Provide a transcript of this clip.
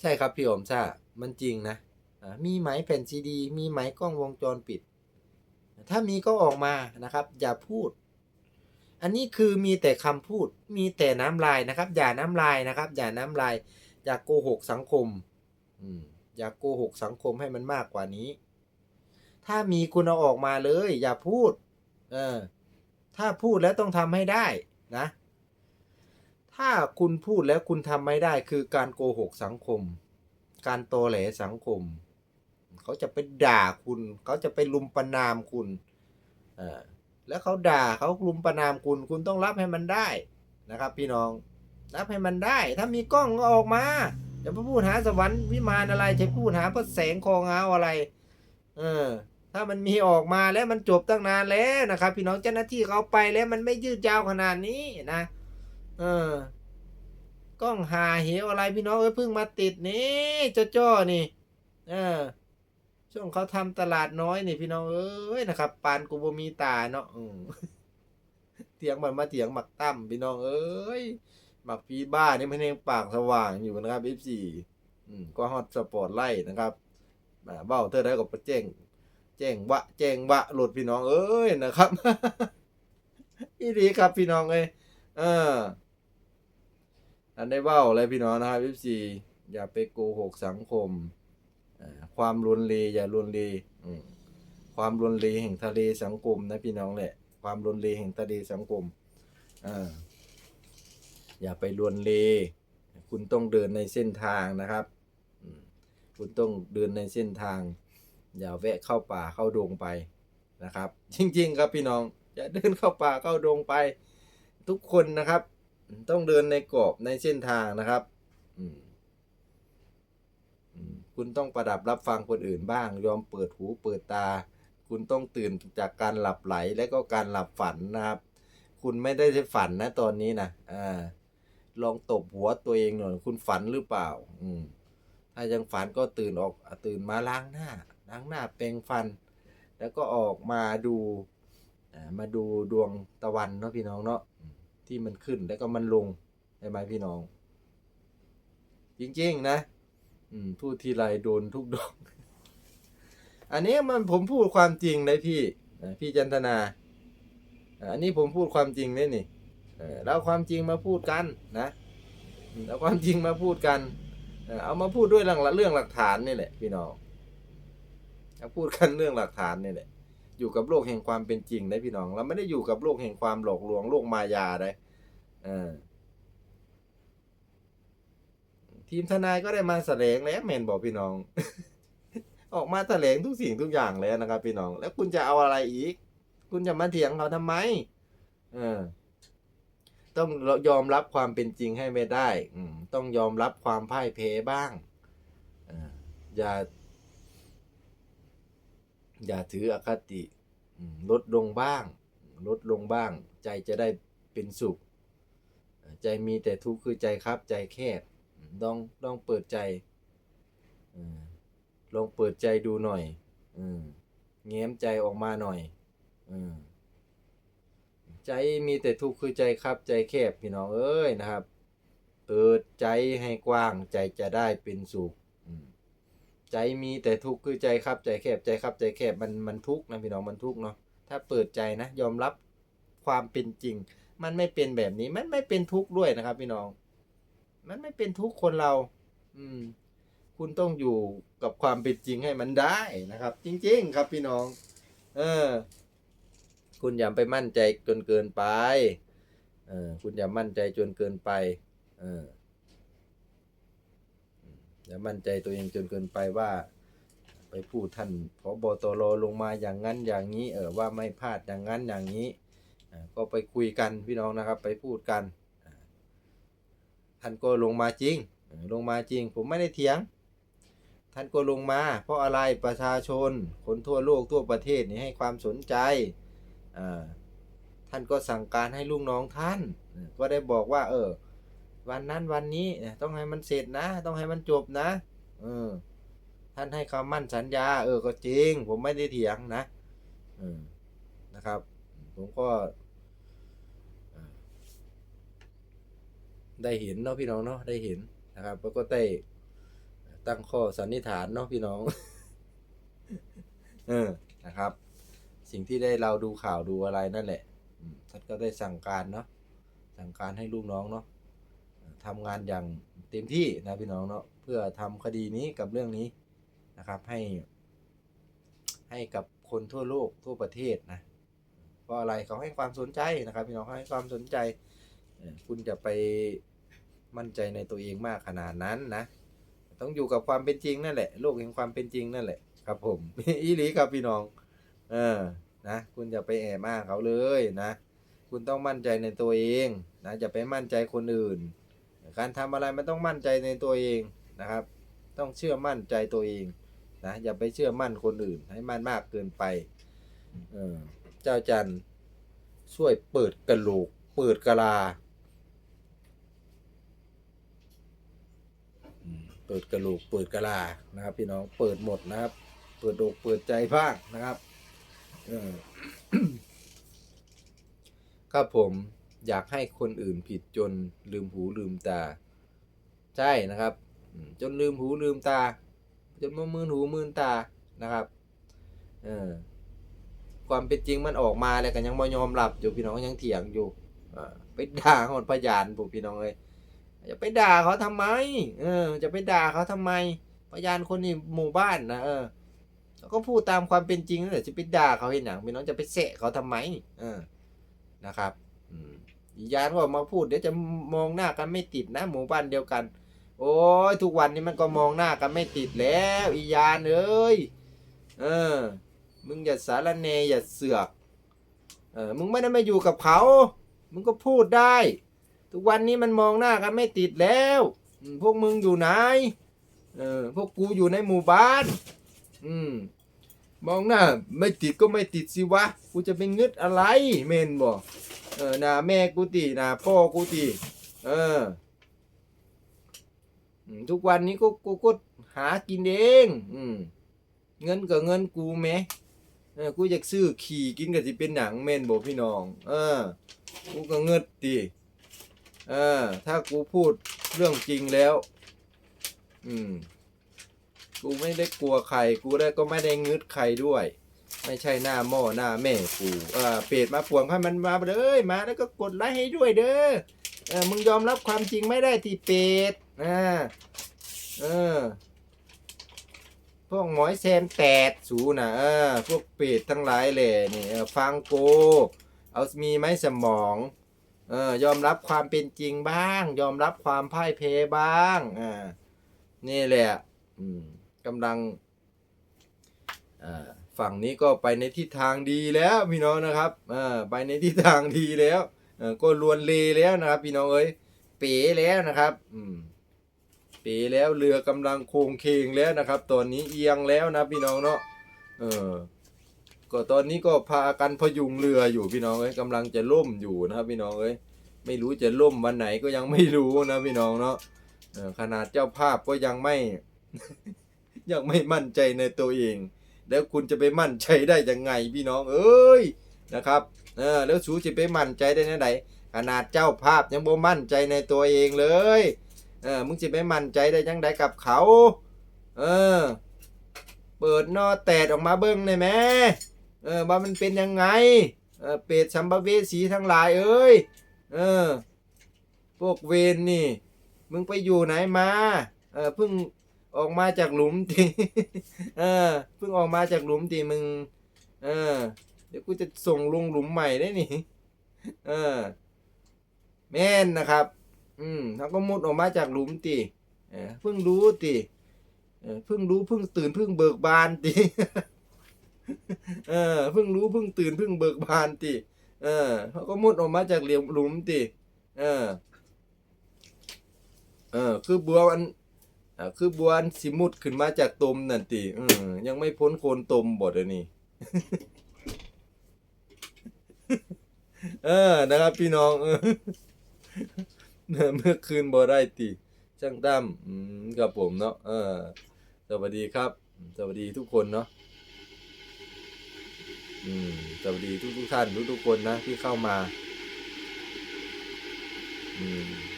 ใช่ครับพี่อมใช่มันจริงนะมีไหมแผ่นซีดี มีไหมกล้องวงจรปิด ถ้ามีก็ออกมานะครับ อย่าพูด อันนี้คือมีแต่คำพูด มีแต่น้ำลายนะครับ อย่าน้ำลายนะครับ อย่าน้ำลาย อย่าโกหกสังคมอืมอย่าโกหกสังคมให้มันมากกว่านี้ ถ้ามีคุณเอาออกมาเลย อย่าพูด เออ ถ้าพูดแล้วต้องทำให้ได้นะ ถ้าคุณพูดแล้วคุณทำไม่ได้คือการโกหกสังคม การโตแหลสังคม เขาจะไปด่าคุณ เขาจะไปลุมประนามคุณเออแล้วเขาด่าเขาลุมประนามคุณ คุณต้องรับให้มันได้นะครับ พี่น้องรับให้มันได้ ถ้ามีกล้องก็ออกมาอย่าไปพูดหาสวรรค์วิมานอะไรจะพูดหาพระแสงคอเงาอะไร เออ ถ้ามันมีออกมาแล้วมันจบตั้งนานแล้วนะครับ พี่น้องเจ้าหน้าที่เขาไปแล้วมันไม่ยืดยาวขนาดนี้นะ เออกล้องหาเหวอะไรพี่น้องเอ้ยเพิ่งมาติดนี่จ้จ้อนี่ เออ ช่วงเขาทำตลาดน้อยนี่พี่น้องเอ้ยนะครับปานกูบมีตาเนาะอืมเถียงมันมาเถียงหมักตั้มพี่น้องเอ้ยหมักพีบ้านี่มันยังปากสว่างอยู่นะครับ F4 อืมก็ฮอตสปอร์ตไล่นะครับอ่าเบ้าเธอได้กับประเจ้งแจ้งวะแจ้งวะหลุดพี่น้องเอ้ยนะครับอีดีครับพี่น้องเอ้ยเออ อันได้เบ้าอะไรพี่น้องนะครับ F4 อย่าไปโกหกสังคม ความรุนเลอย่ารุนเลอืมความรุนเลแห่งทะเลสังคมนะพี่น้องแหละ ความรุนเลแห่งทะเลสังคมออย่าไปรุนเลคุณต้องเดินในเส้นทางนะครับ คุณต้องเดินในเส้นทาง อย่าแวะเข้าป่าเข้าดงไปนะครับ จริง ๆ ครับพี่น้อง อย่าเดินเข้าป่าเข้าดงไป ทุกคนนะครับ ต้องเดินในกรอบในเส้นทางนะครับคุณต้องประดับรับฟังคนอื่นบ้าง ยอมเปิดหูเปิดตา คุณต้องตื่นจากการหลับไหลและก็การหลับฝันนะครับ คุณไม่ได้ฝันนะตอนนี้นะอ่าลองตบหัวตัวเองหน่อย คุณฝันหรือเปล่า อืมถ้ายังฝันก็ตื่นออกตื่นมาล้างหน้าล้างหน้าแปรงฟัน แล้วก็ออกมาดูมาดูดวงตะวันเนาะพี่น้องเนาะ ที่มันขึ้นแล้วก็มันลงใช่ไหมพี่น้อง จริงๆ นะพูดทีไรโดนทุกดอก อันนี้มันผมพูดความจริงเลยพี่พี่จันทนาอ่าอันนี้ผมพูดความจริงเลยนี่เออเราความจริงมาพูดกันนะเอาความจริงมาพูดกัน เอามาพูดด้วยเรื่องเรื่องหลักฐานนี่แหละพี่น้องเอาพูดกันเรื่องหลักฐานนี่แหละ อยู่กับโลกแห่งความเป็นจริงนะพี่น้อง เราไม่ได้อยู่กับโลกแห่งความหลอกลวงโลกมายาเลยเออทีมทนายก็ได้มาแถลงแล้วแมนบอกพี่น้อง ออกมาแถลงทุกสิ่งทุกอย่างแล้วนะครับ พี่น้อง แล้วคุณจะเอาอะไรอีก คุณจะมาเถียงเขาทำไมเออต้องยอมรับความเป็นจริงให้ไม่ได้อืต้องยอมรับความพ่ายแพ้บ้างออย่า อย่าถืออคติลดลงบ้าง ลดลงบ้าง ใจจะได้เป็นสุข ใจมีแต่ทุกข์คือใจครับใจแคบลองลองเปิดใจลองเปิดใจดูหน่อยเออแง้มใจออกมาหน่อยอใจมีแต่ทุกข์คือใจครับใจแคบพี่น้องเอ้ยนะครับ เปิดใจให้กว้างใจจะได้เป็นสุข ใจมีแต่ทุกข์คือใจครับใจแคบใจครับใจแคบมันมันทุกข์นะพี่น้องมันทุกข์เนาะถ้าเปิดใจนะ ยอมรับความเป็นจริง มันไม่เป็นแบบนี้มันไม่เป็นทุกข์ด้วยนะครับ พี่น้อง มันไม่เป็นทุกข์คนเรา อืม คุณต้องอยู่กับความเป็นจริงให้มันได้นะครับ จริง ๆ ครับพี่น้อง เออ คุณอย่าไปมั่นใจจนเกินไป เออ คุณอย่ามั่นใจจนเกินไป เออ อย่ามั่นใจตัวเองจนเกินไปว่า ไปพูดท่านพบตรลงมาอย่างนั้นอย่างนี้เออว่าไม่พลาดอย่างนั้นอย่างนี้ก็ไปคุยกันพี่น้องนะครับ ไปพูดกัน ท่านก็ลงมาจริง ลงมาจริง ผมไม่ได้เถียง ท่านก็ลงมา เพราะอะไรประชาชน คนทั่วโลกทั่วประเทศนี่ให้ความสนใจท่านก็สั่งการให้ลูกน้องท่าน ก็ได้บอกว่า เออ วันนั้นวันนี้เนี่ยต้องให้มันเสร็จนะ ต้องให้มันจบนะเออท่านให้คำมั่นสัญญา เออก็จริง ผมไม่ได้เถียงนะเออนะครับ ผมก็ ได้เห็นเนาะพี่น้องเนาะได้เห็นนะครับแล้วก็ได้ตั้งข้อสันนิษฐานเนาะพี่น้อง เออนะครับ สิ่งที่ได้เราดูข่าวดูอะไรนั่นแหละท่านก็ได้สั่งการเนาะสั่งการให้ลูกน้องเนาะ ทำงานอย่างเต็มที่นะพี่น้องเนาะเพื่อทำคดีนี้กับเรื่องนี้นะครับ ให้ ให้กับคนทั่วโลกทั่วประเทศนะเพราะอะไรเขาให้ความสนใจนะครับ พี่น้องเขาให้ความสนใจคุณจะไปมั่นใจในตัวเองมากขนาดนั้นนะ ต้องอยู่กับความเป็นจริงนั่นแหละ โลกแห่งความเป็นจริงนั่นแหละครับผมอีหลีครับพี่น้อง เออนะคุณจะไปแอบอ้างเขาเลยนะ คุณต้องมั่นใจในตัวเองนะจะไปมั่นใจคนอื่น การทำอะไรมันต้องมั่นใจในตัวเองนะครับ ต้องเชื่อมั่นใจตัวเองนะอย่าไปเชื่อมั่นคนอื่น ให้มั่นมากเกินไปเออเจ้าจันทร์ช่วยเปิดกระโหลก เปิดกะลา เปิดกระโหลก เปิดกะลานะครับ พี่น้องเปิดหมดนะครับ เปิดอกเปิดใจบ้างนะครับเออครับผม อยากให้คนอื่นผิดจนลืมหูลืมตา ใช่นะครับ จนลืมหูลืมตา จนมามืนหูมืนตานะครับเออความเป็นจริงมันออกมาแล้วก็ยังไม่ยอมรับอยู่พี่น้องยังเถียงอยู่อไปด่าหอดพยานผมพี่น้องเลยจะไปด่าเขาทำไม เออ จะไปด่าเขาทำไม พยานคนในหมู่บ้านนะเออเขาก็พูดตามความเป็นจริงนั่นแหละจะไปด่าเขาเห็นหนังพี่น้องจะไปเสะเขาทำไม เออนะครับ ยานว่ามาพูดเดี๋ยวจะมองหน้ากันไม่ติดนะ หมู่บ้านเดียวกัน โอ้ยทุกวันนี้มันก็มองหน้ากันไม่ติดแล้วอียานเอ้ยเออ มึงอย่าสารเนอย่าเสือกเออมึงไม่ได้มาอยู่กับเขา มึงก็พูดได้ ทุกวันนี้มันมองหน้ากันไม่ติดแล้วพวกมึงอยู่ไหนเออพวกกูอยู่ในหมู่บ้าน อืมมองหน้าไม่ติดก็ไม่ติดสิวะ กูจะไปงึดอะไร เมนบอก เออหน้าแม่กูตีหน้าพ่อกูตีเออทุกวันนี้ก็กูก็หากินเองอืมเงินกับเงินกูแหมเออกูอยากซื้อขี่กินกับสิเป็นหนังแม่นบอกพี่น้อง เออ กูก็เงิดดิเออ ถ้ากูพูดเรื่องจริงแล้ว อืม กูไม่ได้กลัวใคร กูได้ก็ไม่ได้งึดใครด้วย ไม่ใช่หน้าหม้อหน้าแม่กูเออเปรตมาป่วงให้มันมาเลยมาแล้วก็กดไลค์ให้ด้วยเด้อเออมึงยอมรับความจริงไม่ได้ที่เป็ดอ่าเออพวกหมอยแซมแตดสูนะเออพวกเป็ดทั้งหลายแหล่นี่เออฟังโก เอามีไหมสมองเออยอมรับความเป็นจริงบ้าง ยอมรับความพ่ายแพ้บ้างอ่านี่แหละอืมกำลังอ่า ฝั่งนี้ก็ไปในทิศทางดีแล้วพี่น้องนะครับอ่าไปในทิศทางดีแล้วเออก็ลวนเลแล้วนะครับ พี่น้องเอ้ยเป๋แล้วนะครับอืมเป๋แล้วเรือกำลังโค้งเคงแล้วนะครับ ตอนนี้เอียงแล้วนะพี่น้องเนาะเออก็ตอนนี้ก็พากันพยุงเรืออยู่พี่น้องเอ้ยกำลังจะล่มอยู่นะครับพี่น้องเอ้ยไม่รู้จะล่มวันไหนก็ยังไม่รู้นะพี่น้องเนาะขนาดเจ้าภาพก็ยังไม่ ยังไม่มั่นใจในตัวเอง แล้วคุณจะไปมั่นใจได้ยังไงพี่น้องเอ้ยนะครับเออแล้วสูจะไปมั่นใจได้ไหนขนาดเจ้าภาพยังบ่มั่นใจในตัวเองเลยเออมึงจะไปมั่นใจได้ยังไงกับเขา เออ เปิดนอแตดออกมาเบิ้งได้ไหมเออว่ามันเป็นยังไงเออเปรตสัมภเวสีทั้งหลายเอ้ยเออพวกเวนนี่ มึงไปอยู่ไหนมาเออเพิ่ง ออกมาจากหลุมทีเออเพิ่งออกมาจากหลุมทีมึง เออ เดี๋ยวกูจะส่งลงหลุมใหม่ได้นี่ เออ แม่นนะครับ อืมเขาก็มุดออกมาจากหลุมตีเออเพิ่งรู้ตีเออเพิ่งรู้เพิ่งตื่นเพิ่งเบิกบานตีเออเพิ่งรู้เพิ่งตื่นเพิ่งเบิกบานตีเออเขาก็มุดออกมาจากเหลี่ยมหลุมตีเออ เออ คือบัวอันอ่า คือบัวนสิมุดขึ้นมาจากตมนั่นตีเออยังไม่พ้นโคนตมบดอันนี้เออนะครับพี่น้องเมื่อคืนบ่ได้ตีช่างตั้มกับผมเนาะเออ สวัสดีครับ สวัสดีทุกคนเนาะอืมสวัสดีทุกทุกท่านทุกทุกคนนะที่เข้ามา อืม